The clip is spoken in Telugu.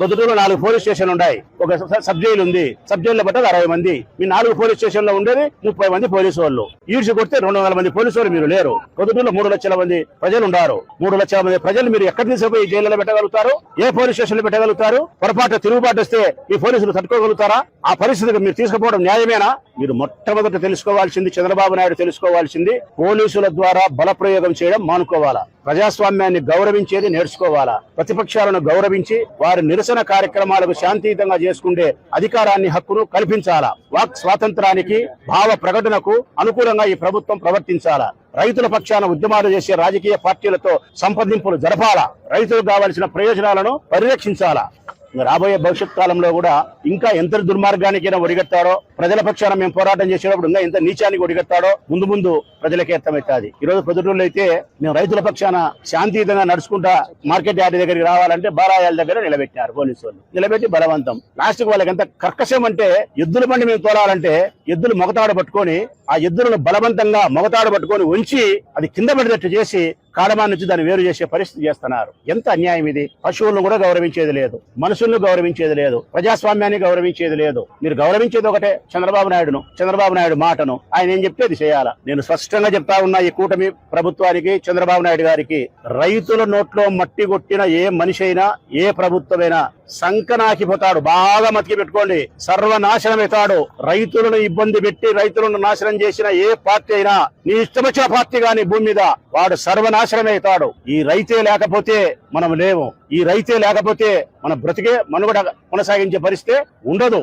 గొద్దుటూరులో నాలుగు పోలీస్ స్టేషన్లు ఉన్నాయి. ఒక సబ్ జైలు ఉంది సబ్ జైల్లో పట్టదు అరవై మంది. మీ నాలుగు పోలీస్ స్టేషన్లో ఉండేది ముప్పై మంది పోలీసు వాళ్ళు ఈడ్చి కొడితే రెండు వందల మంది పోలీసు వాళ్ళు మీరు లేరు. గొద్దుటూరులో మూడు లక్షల మంది ప్రజలు ఉన్నారు మూడు లక్షల మంది ప్రజలు మీరు ఎక్కడ తీసుకుపోయి జైల్లో పెట్టగలుగుతారు? ఏ పోలీస్ స్టేషన్లో పెట్టగలుగుతారు? పొరపాటు తిరుగుబాటు వస్తే ఈ పోలీసులు తట్టుకోగలుగుతారా? ఆ పరిస్థితికి మీరు తీసుకుపోవడం న్యాయమేనా? మీరు మొట్టమొదట తెలుసుకోవాల్సింది చంద్రబాబు నాయుడు తెలుసుకోవాల్సింది పోలీసుల ద్వారా బలప్రయోగం చేయడం మానుకోవాలా? ప్రజాస్వామ్యాన్ని గౌరవించేది నేర్చుకోవాలా? ప్రతిపక్షాలను గౌరవించి వారి నిరసన కార్యక్రమాలకు శాంతియుతంగా చేసుకుంటే అధికారాన్ని హక్కును కల్పించాలా? వాక్ స్వాతంత్రానికి భావ ప్రకటనకు అనుకూలంగా ఈ ప్రభుత్వం ప్రవర్తించాలా? రైతుల పక్షాన ఉద్యమాలు చేసే రాజకీయ పార్టీలతో సంప్రదింపులు జరపాలా? రైతులకు కావలసిన ప్రయోజనాలను పరిరక్షించాలా? రాబోయే భవిష్యత్ కాలంలో కూడా ఇంకా ఎంత దుర్మార్గానికైనా ఒడిగట్టారో ప్రజల పక్షాన మేము పోరాటం చేసేటప్పుడు ఇంకా ఎంత నీచానికి ఒడిగట్టాడో ముందు ముందు ప్రజలకే అర్థమవుతుంది. ఈ రోజు ప్రొద్దుటూరులో అయితే మేము రైతుల పక్షాన శాంతియుతంగా నడుచుకుంటా మార్కెట్ యార్డ్ దగ్గరికి రావాలంటే బారాయాల దగ్గర నిలబెట్టారు పోలీసు వాళ్ళు. నిలబెట్టి బలవంతం. లాస్ట్ వాళ్ళకి ఎంత కర్కశం అంటే ఎద్దుల బండి మేము తోలాలంటే ఎద్దులు మొగతాడు పట్టుకొని ఆ ఎద్దులను బలవంతంగా మొగతాడు పట్టుకొని ఉంచి అది కింద పడినట్టు చేసి కాడమా నుంచి దాన్ని వేరు చేసే పరిస్థితి చేస్తున్నారు. ఎంత అన్యాయం ఇది? పశువులను కూడా గౌరవించేది లేదు. మనుషులను గౌరవించేది లేదు. ప్రజాస్వామ్యాన్ని గౌరవించేది లేదు. మీరు గౌరవించేది ఒకటే చంద్రబాబు నాయుడును చంద్రబాబు నాయుడు మాటను. ఆయన ఏం చెప్తే అది చేయాలా? నేను స్పష్టంగా చెప్తా ఉన్నా ఈ కూటమి ప్రభుత్వానికి చంద్రబాబు నాయుడు గారికి రైతుల నోట్లో మట్టి కొట్టిన ఏ మనిషి అయినా ఏ ప్రభుత్వమైనా సంకనాకిపోతాడు బాగా మతికి పెట్టుకోండి. సర్వనాశనమవుతాడు. రైతులను ఇబ్బంది పెట్టి రైతులను నాశనం చేసిన ఏ పార్టీ అయినా నీ ఇష్టం వచ్చిన పార్టీ గాని భూమి మీద వాడు సర్వనాశనమవుతాడు. ఈ రైతే లేకపోతే మనం లేము. ఈ రైతే లేకపోతే మన బ్రతికే మనుగడ కొనసాగించే పరిస్థితి ఉండదు.